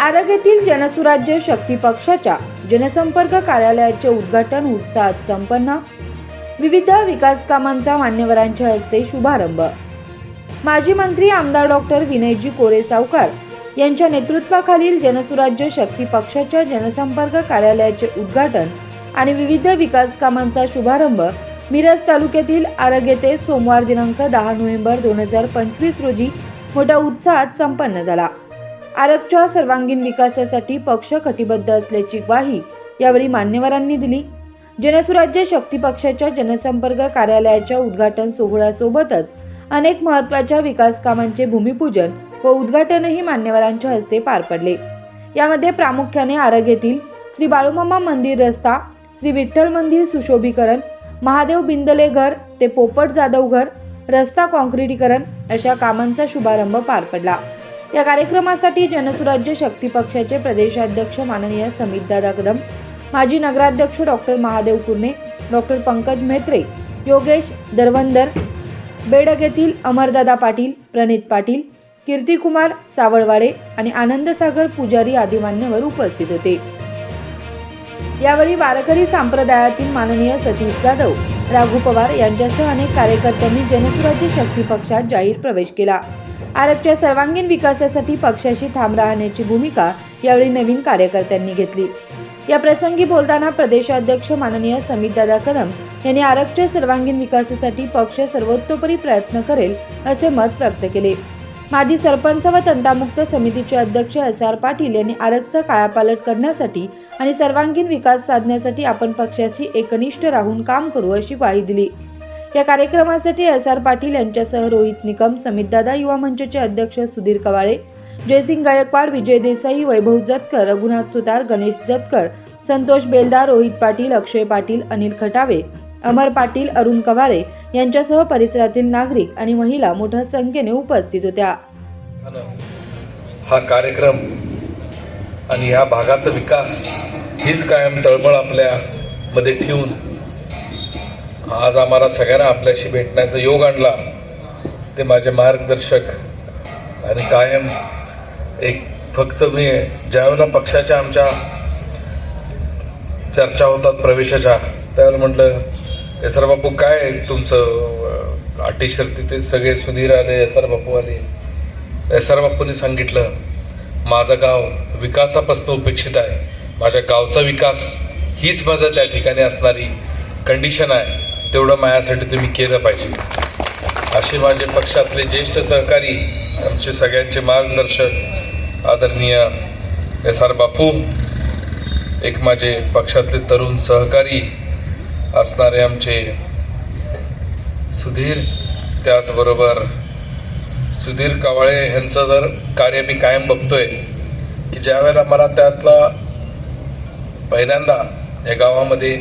आरग येथील जनसुराज्य शक्ती पक्षाच्या जनसंपर्क कार्यालयाचे उद्घाटन उत्साहात संपन्न. विविध विकास कामांचा मान्यवरांच्या हस्ते शुभारंभ. माजी मंत्री आमदार डॉक्टर विनयजी कोरे सावकार यांच्या नेतृत्वाखालील जनसुराज्य शक्ती पक्षाच्या जनसंपर्क कार्यालयाचे उद्घाटन आणि विविध विकास कामांचा शुभारंभ मिरज तालुक्यातील आरग येथे सोमवार दिनांक दहा नोव्हेंबर दोन हजार पंचवीस रोजी मोठ्या उत्साहात संपन्न झाला. आरगच्या सर्वांगीण विकासासाठी पक्ष कटिबद्ध असल्याची ग्वाही यावेळी मान्यवरांनी दिली. जनसुराज्य शक्ती पक्षाच्या जनसंपर्क कार्यालयाच्या उद्घाटन सोहळ्यासोबतच अनेक महत्त्वाच्या विकास कामांचे भूमिपूजन व उद्घाटनही मान्यवरांच्या हस्ते पार पडले. यामध्ये प्रामुख्याने आरग येथील श्री बाळूमामा मंदिर रस्ता श्री विठ्ठल मंदिर सुशोभीकरण महादेव बिंदले घर ते पोपट जाधव घर रस्ता काँक्रीटीकरण अशा कामांचा शुभारंभ पार पडला. या कार्यक्रमासाठी जनसुराज्य शक्ती पक्षाचे प्रदेशाध्यक्ष माननीय समितदादा कदम माजी नगराध्यक्ष डॉक्टर महादेव कुर्णे डॉक्टर पंकज म्हेत्रे योगेश दरवंदर बेडग येथील अमरदादा पाटील प्रणित पाटील कीर्तिकुमार सावळवाडे आणि आनंदसागर पुजारी आदी मान्यवर उपस्थित होते. यावेळी वारकरी संप्रदायातील माननीय सतीश जाधव राघू पवार यांच्यासह अनेक कार्यकर्त्यांनी जनसुराज्य शक्ती पक्षात जाहीर प्रवेश केला. आरबच्या सर्वांगीण विकासासाठी पक्षाशी थांब राहण्याची भूमिका यावेळी नवीन कार्यकर्त्यांनी घेतली. या प्रसंगी बोलताना प्रदेशाध्यक्ष माननीय समितदादा कदम यांनी आरबच्या सर्वांगीण विकासासाठी पक्ष सर्वोत्तोपरी प्रयत्न करेल असे मत व्यक्त केले. माजी सरपंच व तंटामुक्त समितीचे अध्यक्ष एस आर पाटील यांनी आरगचा कायापालट करण्यासाठी आणि सर्वांगीण विकास साधण्यासाठी आपण पक्षाशी एकनिष्ठ राहून काम करू अशी ग्वाही दिली. या कार्यक्रमासाठी एस आर पाटील यांच्यासह रोहित निकम समितदादा युवा मंचचे अध्यक्ष सुधीर कवाळे जयसिंग गायकवाड विजय देसाई वैभव जतकर रघुनाथ सुतार गणेश जतकर संतोष बेलदार रोहित पाटील अक्षय पाटील अनिल खटावे अमर पाटील अरुण कवाळे यांच्यासह परिसरातील नागरिक आणि महिला मोठ्या संख्येने उपस्थित होत्या. हा कार्यक्रम आणि या भागाचा विकास हीच कायम तळमळ आपल्यामध्ये ठेवून आज आम्हाला सगळ्यांना आपल्याशी भेटण्याचा योग आणला. ते माझे मार्गदर्शक आणि कायम एक फक्त मी ज्यावेळेला पक्षाच्या आमच्या चर्चा होतात प्रवेशाच्या त्यावेळेला म्हटलं एस आर बापू काय तुमचं अं, अटी शर्ती? ते सगळे सुधीर आले एस आर बापू आले. एस आर बापूंनी सांगितलं माझं गाव विकासापासून उपेक्षित आहे. माझ्या गावचा विकास हीच माझं त्या ठिकाणी असणारी कंडिशन आहे. तेवढं माझ्यासाठी तुम्ही केलं पाहिजे. असे माझे पक्षातले ज्येष्ठ सहकारी आमचे सगळ्यांचे मार्गदर्शक आदरणीय एस आर बापू एक माझे पक्षातले तरुण सहकारी असणारे आमचे सुधीर त्याचबरोबर सुधीर कावळे यांचं जर कार्य मी कायम बघतोय की ज्यावेळेला मला त्यातला पहिल्यांदा या गावामध्ये